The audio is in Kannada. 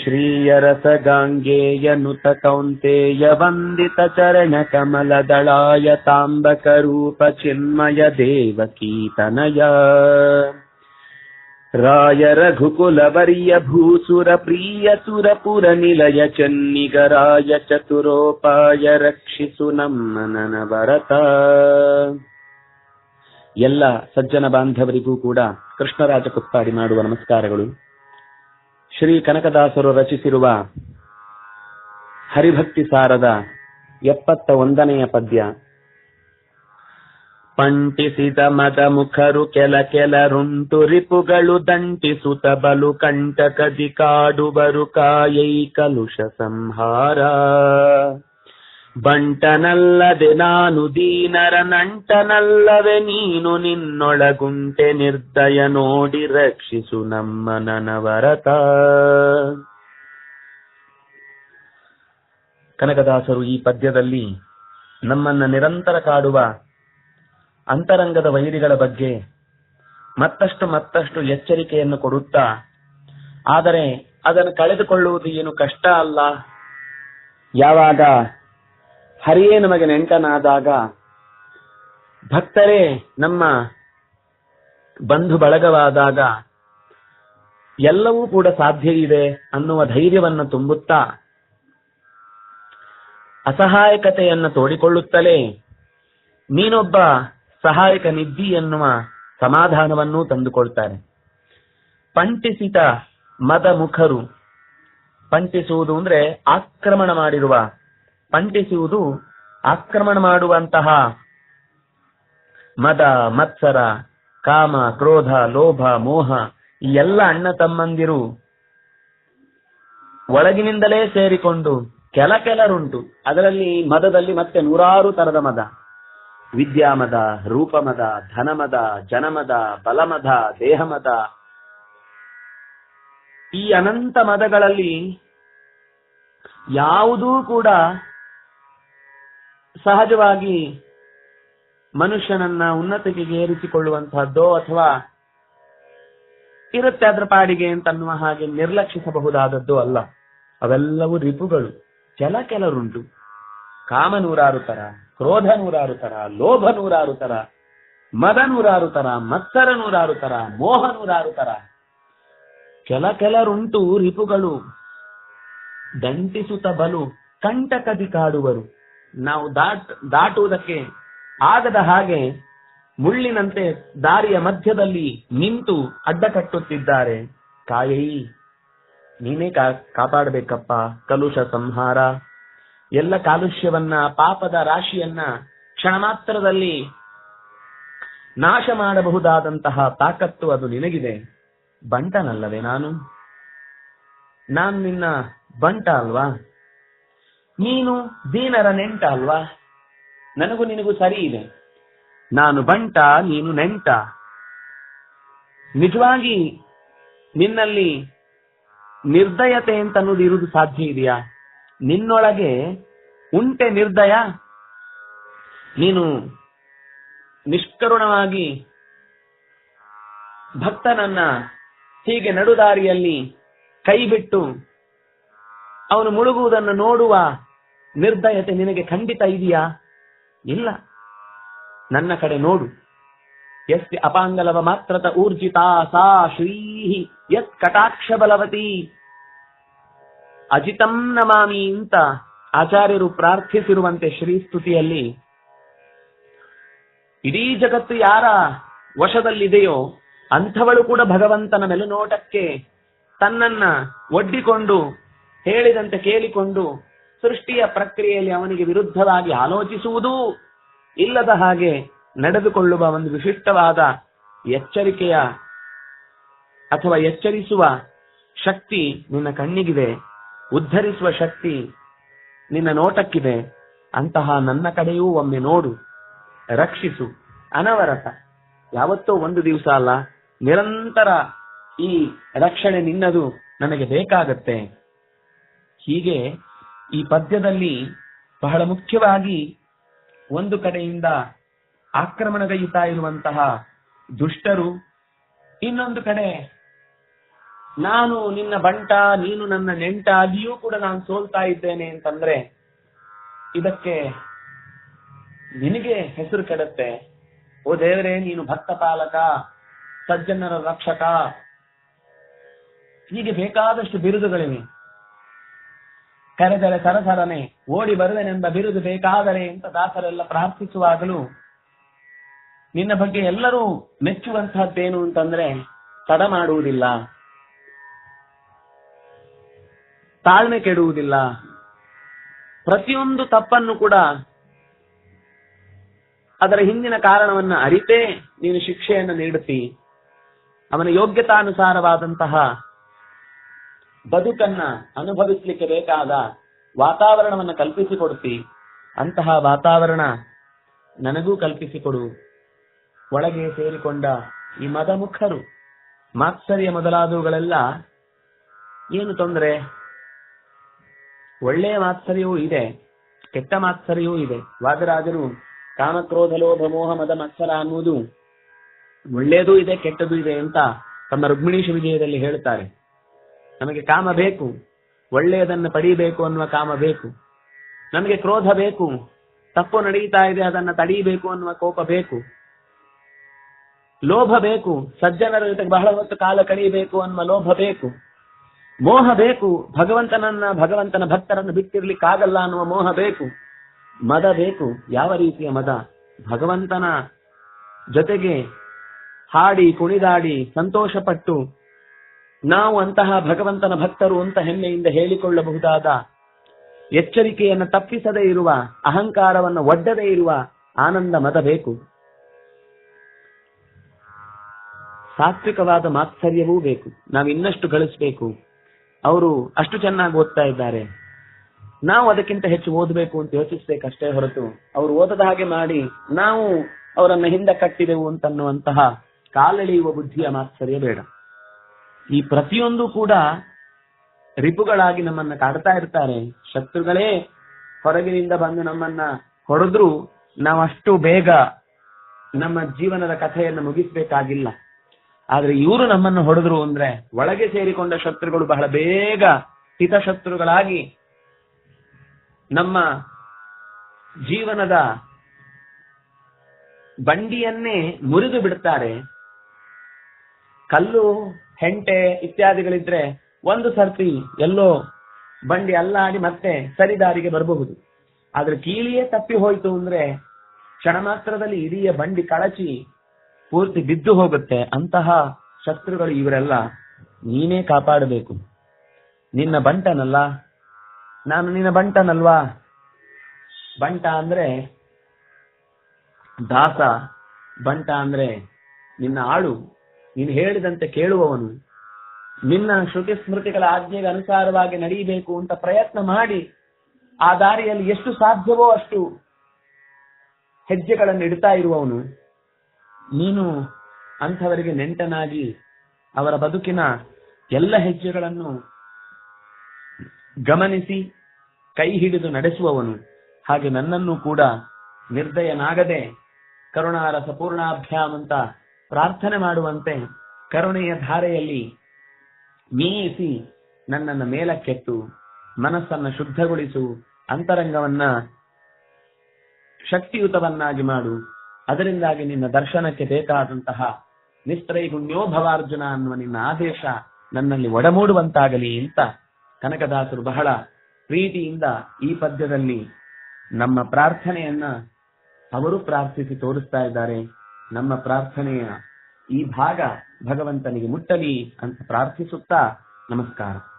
श्रीयरसगाङ्गेयनुत कौन्तेय वन्दितचरणकमलदलाय ताम्बकरूपचिन्मय देवकीतनय राय रघुकुलवर्य रघुकुलवर्यभूसुरप्रियसुरपुरनिलय चन्निगराय चतुरोपाय रक्षिसुनम् मनन वरत ಎಲ್ಲ ಸಜ್ಜನ ಬಾಂಧವರಿಗೂ ಕೂಡ ಕೃಷ್ಣರಾಜ ಕುಪ್ಪಾಡಿ ಮಾಡುವ ನಮಸ್ಕಾರಗಳು. ಶ್ರೀ ಕನಕದಾಸರು ರಚಿಸಿರುವ ಹರಿಭಕ್ತಿ ಸಾರದ ಎಪ್ಪತ್ತ ಒಂದನೆಯ ಪದ್ಯ. ಪಂಟಿಸಿದ ಮದ ಮುಖರು ಕೆಲ ಕೆಲರುಂಟು ರಿಪುಗಳು ದಂಟಿಸುತ ಬಲು ಕಂಟಕದಿ ಕಾಡುವರು ಕಾಯೈ ಕಲುಷ ಸಂಹಾರ. ಬಂಟನಲ್ಲದೆ ನಾನು ದೀನರ ನಂಟನಲ್ಲವೇ ನೀನು ನಿನ್ನೊಳಗುಂಟೆ ನಿರ್ದಯ ನೋಡಿ ರಕ್ಷಿಸು ನಮ್ಮ ನನವರತ ಕನಕದಾಸರು ಈ ಪದ್ಯದಲ್ಲಿ ನಮ್ಮನ್ನ ನಿರಂತರ ಕಾಡುವ ಅಂತರಂಗದ ವೈರಿಗಳ ಬಗ್ಗೆ ಮತ್ತಷ್ಟು ಮತ್ತಷ್ಟು ಎಚ್ಚರಿಕೆಯನ್ನು ಕೊಡುತ್ತಾ, ಆದರೆ ಅದನ್ನು ಕಳೆದುಕೊಳ್ಳುವುದು ಏನು ಕಷ್ಟ ಅಲ್ಲ. ಯಾವಾಗ ಹರಿಯೇ ನಮಗೆ ನೆಂಟನಾದಾಗ ಭಕ್ತರೇ, ನಮ್ಮ ಬಂಧು ಬಳಗವಾದಾಗ ಎಲ್ಲವೂ ಕೂಡ ಸಾಧ್ಯ ಇದೆ ಅನ್ನುವ ಧೈರ್ಯವನ್ನು ತುಂಬುತ್ತಾ ಅಸಹಾಯಕತೆಯನ್ನು ತೋಡಿಕೊಳ್ಳುತ್ತಲೇ ನೀನೊಬ್ಬ ಸಹಾಯಕ ಸಹಾಯಕನಿದ್ದಿ ಎನ್ನುವ ಸಮಾಧಾನವನ್ನೂ ತಂದುಕೊಳ್ತಾರೆ. ಪಂಟಿಸಿತ ಮದ ಮುಖರು ಪಂಟಿಸುವುದು ಅಂದ್ರೆ ಆಕ್ರಮಣ ಮಾಡಿರುವ ಪಂಟಿಸುವುದು ಆಕ್ರಮಣ ಮಾಡುವಂತಹ ಮದ, ಮತ್ಸರ, ಕಾಮ, ಕ್ರೋಧ, ಲೋಭ, ಮೋಹ ಈ ಎಲ್ಲ ಅಣ್ಣ ತಮ್ಮಂದಿರು ಒಳಗಿನಿಂದಲೇ ಸೇರಿಕೊಂಡು ಕೆಲ ಕೆಲರುಂಟು. ಅದರಲ್ಲಿ ಮದದಲ್ಲಿ ಮತ್ತೆ ನೂರಾರು ತರದ ಮದ. ವಿದ್ಯಾಮದ, ರೂಪಮದ, ಧನಮದ, ಜನಮದ, ಬಲಮದ, ದೇಹಮದ. ಈ ಅನಂತ ಮದಗಳಲ್ಲಿ ಯಾವುದೂ ಕೂಡ ಸಹಜವಾಗಿ ಮನುಷ್ಯನನ್ನ ಉನ್ನತಿಗೆ ಏರಿಸಿಕೊಳ್ಳುವಂತಹದ್ದೋ ಅಥವಾ ಇರುತ್ತೆ ಅದರ ಪಾಡಿಗೆ ಅಂತನ್ನುವ ಹಾಗೆ ನಿರ್ಲಕ್ಷಿಸಬಹುದಾದದ್ದು ಅಲ್ಲ. ಅವೆಲ್ಲವೂ ರಿಪುಗಳು. ಕೆಲ ಕೆಲರುಂಟು. ಕಾಮ ನೂರಾರು ತರ ಕ್ರೋಧ ನೂರಾರು ತರ ಲೋಭ ನೂರಾರು ತರ ಮದ ನೂರಾರು ತರ ಮತ್ಸರ ನೂರಾರು ತರ ಮೋಹ ನೂರಾರು ತರ ಕೆಲ ಕೆಲರುಂಟು ರಿಪುಗಳು. ದಂಟಿಸುತ್ತ ಬಲು, ಕಂಟಕದಿ ಕಾಡುವರು. ನಾವು ದಾಟ್, ದಾಟುವುದಕ್ಕೆ ಆಗದ ಹಾಗೆ ಮುಳ್ಳಿನಂತೆ ದಾರಿಯ ಮಧ್ಯದಲ್ಲಿ ನಿಂತು ಅಡ್ಡ ಕಟ್ಟುತ್ತಿದ್ದಾರೆ. ಕಾಯಿ, ನೀನೇ ಕಾ, ಕಾಪಾಡಬೇಕಪ್ಪ, ಕಲುಷ ಸಂಹಾರ. ಎಲ್ಲ ಕಾಲುಷ್ಯವನ್ನ, ಪಾಪದ ರಾಶಿಯನ್ನ ಕ್ಷಣ ಮಾತ್ರದಲ್ಲಿ ನಾಶ ಮಾಡಬಹುದಾದಂತಹ ತಾಕತ್ತು ಅದು ನಿನಗಿದೆ. ಬಂಟನಲ್ಲವೇ ನಾನು? ನಾನು ನಿನ್ನ ಬಂಟ ಅಲ್ವಾ? ನೀನು ದೀನರ ನೆಂಟ ಅಲ್ವಾ? ನನಗೂ ನಿನಗೂ ಸರಿ ಇದೆ. ನಾನು ಬಂಟ, ನೀನು ನೆಂಟ. ನಿಜವಾಗಿ ನಿನ್ನಲ್ಲಿ ನಿರ್ದಯತೆ ಅಂತ ಅನ್ನೋದು ಇರುವುದು ಸಾಧ್ಯ ಇದೆಯಾ? ನಿನ್ನೊಳಗೆ ಉಂಟೆ ನಿರ್ದಯ? ನೀನು ನಿಷ್ಕರುಣವಾಗಿ ಭಕ್ತನನ್ನ ಹೀಗೆ ನಡುದಾರಿಯಲ್ಲಿ ಕೈ ಬಿಟ್ಟು ಅವನು ಮುಳುಗುವುದನ್ನು ನೋಡುವ ನಿರ್ದಯತೆ ನಿನಗೆ ಖಂಡಿತ ಇದೆಯಾ? ಇಲ್ಲ. ನನ್ನ ಕಡೆ ನೋಡು. ಎಸ್ ಅಪಾಂಗಲವ ಮಾತ್ರತ ಊರ್ಜಿತಾ ಸಾ ಶ್ರೀ ಯತ್ ಕಟಾಕ್ಷ ಬಲವತಿ ಅಜಿತಂ ನಮಾಮಿ ಅಂತ ಆಚಾರ್ಯರು ಪ್ರಾರ್ಥಿಸಿರುವಂತೆ ಶ್ರೀಸ್ತುತಿಯಲ್ಲಿ, ಇಡೀ ಜಗತ್ತು ಯಾರ ವಶದಲ್ಲಿದೆಯೋ ಅಂಥವಳು ಕೂಡ ಭಗವಂತನ ಮೆಲುನೋಟಕ್ಕೆ ತನ್ನನ್ನ ಒಡ್ಡಿಕೊಂಡು ಹೇಳಿದಂತೆ ಕೇಳಿಕೊಂಡು ಸೃಷ್ಟಿಯ ಪ್ರಕ್ರಿಯೆಯಲ್ಲಿ ಅವನಿಗೆ ವಿರುದ್ಧವಾಗಿ ಆಲೋಚಿಸುವುದೂ ಇಲ್ಲದ ಹಾಗೆ ನಡೆದುಕೊಳ್ಳುವ ಒಂದು ವಿಶಿಷ್ಟವಾದ ಎಚ್ಚರಿಕೆಯ ಅಥವಾ ಎಚ್ಚರಿಸುವ ಶಕ್ತಿ ನಿನ್ನ ಕಣ್ಣಿಗಿದೆ, ಉದ್ಧರಿಸುವ ಶಕ್ತಿ ನಿನ್ನ ನೋಟಕ್ಕಿದೆ, ಅಂತಹ ನನ್ನ ಕಡೆಯೂ ಒಮ್ಮೆ ನೋಡು, ರಕ್ಷಿಸು, ಅನವರತ. ಯಾವತ್ತೋ ಒಂದು ದಿವಸ ಅಲ್ಲ, ನಿರಂತರ ಈ ರಕ್ಷಣೆ ನಿನ್ನದು, ನನಗೆ ಬೇಕಾಗತ್ತೆ. ಹೀಗೆ ಈ ಪದ್ಯದಲ್ಲಿ ಬಹಳ ಮುಖ್ಯವಾಗಿ ಒಂದು ಕಡೆಯಿಂದ ಆಕ್ರಮಣಗೈತಾ ಇರುವಂತಹ ದುಷ್ಟರು, ಇನ್ನೊಂದು ಕಡೆ ನಾನು ನಿನ್ನ ಬಂಟ, ನೀನು ನನ್ನ ನೆಂಟ, ಅಲ್ಲಿಯೂ ಕೂಡ ನಾನು ಸೋಲ್ತಾ ಇದ್ದೇನೆ ಅಂತಂದ್ರೆ ಇದಕ್ಕೆ ನಿನಗೆ ಹೆಸರು ಕೆಡತ್ತೆ. ಓ ದೇವರೇ, ನೀನು ಭಕ್ತ ಪಾಲಕ, ಸಜ್ಜನರ ರಕ್ಷಕ, ಹೀಗೆ ಬೇಕಾದಷ್ಟು ಬಿರುದುಗಳಿವೆ. ಕರೆದರೆ ಸರಸರನೆ ಓಡಿ ಬರುವೆನೆಂಬ ಬಿರುದು ಬೇಕಾದರೆ ಅಂತ ದಾಸರೆಲ್ಲ ಪ್ರಾರ್ಥಿಸುವಾಗಲೂ ನಿನ್ನ ಬಗ್ಗೆ ಎಲ್ಲರೂ ಮೆಚ್ಚುವಂತಹದ್ದೇನು ಅಂತಂದ್ರೆ ತಡ ಮಾಡುವುದಿಲ್ಲ, ತಾಳ್ಮೆ ಕೆಡುವುದಿಲ್ಲ. ಪ್ರತಿಯೊಂದು ತಪ್ಪನ್ನು ಕೂಡ ಅದರ ಹಿಂದಿನ ಕಾರಣವನ್ನ ಅರಿತೇ ನೀನು ಶಿಕ್ಷೆಯನ್ನು ನೀಡುತ್ತಿ. ಅವನ ಯೋಗ್ಯತಾನುಸಾರವಾದಂತಹ ಬದುಕನ್ನ ಅನುಭವಿಸ್ಲಿಕ್ಕೆ ಬೇಕಾದ ವಾತಾವರಣವನ್ನು ಕಲ್ಪಿಸಿಕೊಡ್ತಿ. ಅಂತಹ ವಾತಾವರಣ ನನಗೂ ಕಲ್ಪಿಸಿಕೊಡು. ಒಳಗೆ ಸೇರಿಕೊಂಡ ಈ ಮದಮುಖರು, ಮಾತ್ಸರ್ಯ ಮೊದಲಾದವುಗಳೆಲ್ಲ ಏನು ತೊಂದರೆ? ಒಳ್ಳೆಯ ಮಾತ್ಸರ್ಯವೂ ಇದೆ, ಕೆಟ್ಟ ಮಾತ್ಸರ್ಯವೂ ಇದೆ. ವಾದರಾಜರು ಕಾಮಕ್ರೋಧ, ಲೋಭ, ಮೋಹ, ಮದ, ಮತ್ಸರ ಅನ್ನುವುದು ಒಳ್ಳೆಯದೂ ಇದೆ, ಕೆಟ್ಟದೂ ಇದೆ ಅಂತ ತಮ್ಮ ರುಗ್ಮಿಣೀಶ ವಿಜಯದಲ್ಲಿ ಹೇಳುತ್ತಾರೆ. ನಮಗೆ ಕಾಮ ಬೇಕು. ಒಳ್ಳೆಯದನ್ನು ಪಡೀಬೇಕು ಅನ್ನುವ ಕಾಮ ಬೇಕು. ನಮಗೆ ಕ್ರೋಧ ಬೇಕು. ತಪ್ಪು ನಡೀತಾ ಇದೆ, ಅದನ್ನು ತಡೀಬೇಕು ಅನ್ನುವ ಕೋಪ ಬೇಕು. ಲೋಭ ಬೇಕು. ಸಜ್ಜನರ ಜೊತೆಗೆ ಬಹಳ ಹೊತ್ತು ಕಾಲ ಕಳೆಯಬೇಕು ಅನ್ನುವ ಲೋಭ ಬೇಕು. ಮೋಹ ಬೇಕು. ಭಗವಂತನನ್ನ, ಭಗವಂತನ ಭಕ್ತರನ್ನು ಬಿಟ್ಟಿರ್ಲಿಕ್ಕಾಗಲ್ಲ ಅನ್ನುವ ಮೋಹ ಬೇಕು. ಮದ ಬೇಕು. ಯಾವ ರೀತಿಯ ಮದ? ಭಗವಂತನ ಜೊತೆಗೆ ಹಾಡಿ, ಕುಣಿದಾಡಿ, ಸಂತೋಷಪಟ್ಟು ನಾವು ಅಂತಹ ಭಗವಂತನ ಭಕ್ತರು ಅಂತ ಹೆಮ್ಮೆಯಿಂದ ಹೇಳಿಕೊಳ್ಳಬಹುದಾದ ಎಚ್ಚರಿಕೆಯನ್ನು ತಪ್ಪಿಸದೇ ಇರುವ, ಅಹಂಕಾರವನ್ನು ಒಡ್ಡದೇ ಇರುವ ಆನಂದ ಮತ ಬೇಕು. ಸಾತ್ವಿಕವಾದ ಮಾತ್ಸರ್ಯವೂ ಬೇಕು. ನಾವು ಇನ್ನಷ್ಟು ಗಳಿಸಬೇಕು. ಅವರು ಅಷ್ಟು ಚೆನ್ನಾಗಿ ಓದ್ತಾ ಇದ್ದಾರೆ. ನಾವು ಅದಕ್ಕಿಂತ ಹೆಚ್ಚು ಓದಬೇಕು ಅಂತ ಯೋಚಿಸ್ಬೇಕಷ್ಟೇ ಹೊರತು, ಅವರು ಓದದ ಹಾಗೆ ಮಾಡಿ ನಾವು ಅವರನ್ನ ಹಿಂದೆ ಕಟ್ಟಿದೆವು ಅಂತನ್ನುವಂತಹ ಕಾಲೆಳೆಯುವ ಬುದ್ಧಿಯ ಮಾತ್ಸರ್ಯ ಬೇಡ. ಈ ಪ್ರತಿಯೊಂದು ಕೂಡ ರಿಪುಗಳಾಗಿ ನಮ್ಮನ್ನ ಕಾಡ್ತಾ ಇರ್ತಾರೆ. ಶತ್ರುಗಳೇ ಹೊರಗಿನಿಂದ ಬಂದು ನಮ್ಮನ್ನ ಹೊಡೆದ್ರು ನಾವಷ್ಟು ಬೇಗ ನಮ್ಮ ಜೀವನದ ಕಥೆಯನ್ನು ಮುಗಿಸ್ಬೇಕಾಗಿಲ್ಲ. ಆದ್ರೆ ಇವರು ನಮ್ಮನ್ನು ಹೊಡೆದ್ರು ಅಂದ್ರೆ ಒಳಗೆ ಸೇರಿಕೊಂಡ ಶತ್ರುಗಳು ಬಹಳ ಬೇಗ ಹಿತಶತ್ರುಗಳಾಗಿ ನಮ್ಮ ಜೀವನದ ಬಂಡಿಯನ್ನೇ ಮುರಿದು ಬಿಡ್ತಾರೆ. ಕಲ್ಲು ಹೆಂಟೆ ಇತ್ಯಾದಿಗಳಿದ್ರೆ ಒಂದು ಸರ್ತಿ ಎಲ್ಲೋ ಬಂಡಿ ಅಲ್ಲಾಡಿ ಮತ್ತೆ ಸರಿದಾರಿಗೆ ಬರಬಹುದು. ಆದ್ರೆ ಕೀಲಿಯೇ ತಪ್ಪಿ ಹೋಯ್ತು ಅಂದ್ರೆ ಕ್ಷಣ ಮಾತ್ರದಲ್ಲಿ ಇಡೀ ಬಂಡಿ ಕಳಚಿ ಪೂರ್ತಿ ಬಿದ್ದು ಹೋಗುತ್ತೆ. ಅಂತಹ ಶತ್ರುಗಳು ಇವರೆಲ್ಲ ನೀನೇ ಕಾಪಾಡಬೇಕು. ನಿನ್ನ ಬಂಟನಲ್ಲ? ನಾನು ನಿನ್ನ ಬಂಟನಲ್ವಾ? ಬಂಟ ಅಂದ್ರೆ ದಾಸ, ಬಂಟ ಅಂದ್ರೆ ನಿನ್ನ ಆಳು. ನೀನು ಹೇಳಿದಂತೆ ಕೇಳುವವನು, ನಿನ್ನ ಶ್ರುತಿ ಸ್ಮೃತಿಗಳ ಆಜ್ಞೆಗೆ ಅನುಸಾರವಾಗಿ ನಡೆಯಬೇಕು ಅಂತ ಪ್ರಯತ್ನ ಮಾಡಿ, ಆ ದಾರಿಯಲ್ಲಿ ಎಷ್ಟು ಸಾಧ್ಯವೋ ಅಷ್ಟು ಹೆಜ್ಜೆಗಳನ್ನು ಇಡ್ತಾ ಇರುವವನು. ನೀನು ಅಂಥವರಿಗೆ ನೆಂಟನಾಗಿ ಅವರ ಬದುಕಿನ ಎಲ್ಲ ಹೆಜ್ಜೆಗಳನ್ನು ಗಮನಿಸಿ, ಕೈ ಹಿಡಿದು ನಡೆಸುವವನು. ಹಾಗೆ ನನ್ನನ್ನು ಕೂಡ ನಿರ್ದಯನಾಗದೆ ಕರುಣಾರಸ ಪೂರ್ಣಾಭ್ಯಾಮಂತ ಅಂತ ಪ್ರಾರ್ಥನೆ ಮಾಡುವಂತೆ ಕರುಣೆಯ ಧಾರೆಯಲ್ಲಿ ಮೀಯಿಸಿ ನನ್ನನ್ನು ಮೇಲಕ್ಕೆತ್ತು, ಮನಸ್ಸನ್ನ ಶುದ್ಧಗೊಳಿಸು, ಅಂತರಂಗವನ್ನ ಶಕ್ತಿಯುತವನ್ನಾಗಿ ಮಾಡು. ಅದರಿಂದಾಗಿ ನಿನ್ನ ದರ್ಶನಕ್ಕೆ ಬೇಕಾದಂತಹ ನಿಸ್ತ್ರೈಗುಣ್ಯೋ ಭವಾರ್ಜುನ ಅನ್ನುವ ನಿನ್ನ ಆದೇಶ ನನ್ನಲ್ಲಿ ಒಡಮೂಡುವಂತಾಗಲಿ ಅಂತ ಕನಕದಾಸರು ಬಹಳ ಪ್ರೀತಿಯಿಂದ ಈ ಪದ್ಯದಲ್ಲಿ ನಮ್ಮ ಪ್ರಾರ್ಥನೆಯನ್ನ ಅವರು ಪ್ರಾರ್ಥಿಸಿ ತೋರಿಸ್ತಾ ಇದ್ದಾರೆ. ನಮ್ಮ ಪ್ರಾರ್ಥನೆಯ ಈ ಭಾಗ ಭಗವಂತನಿಗೆ ಮುಟ್ಟಲಿ ಅಂತ ಪ್ರಾರ್ಥಿಸುತ್ತಾ ನಮಸ್ಕಾರ.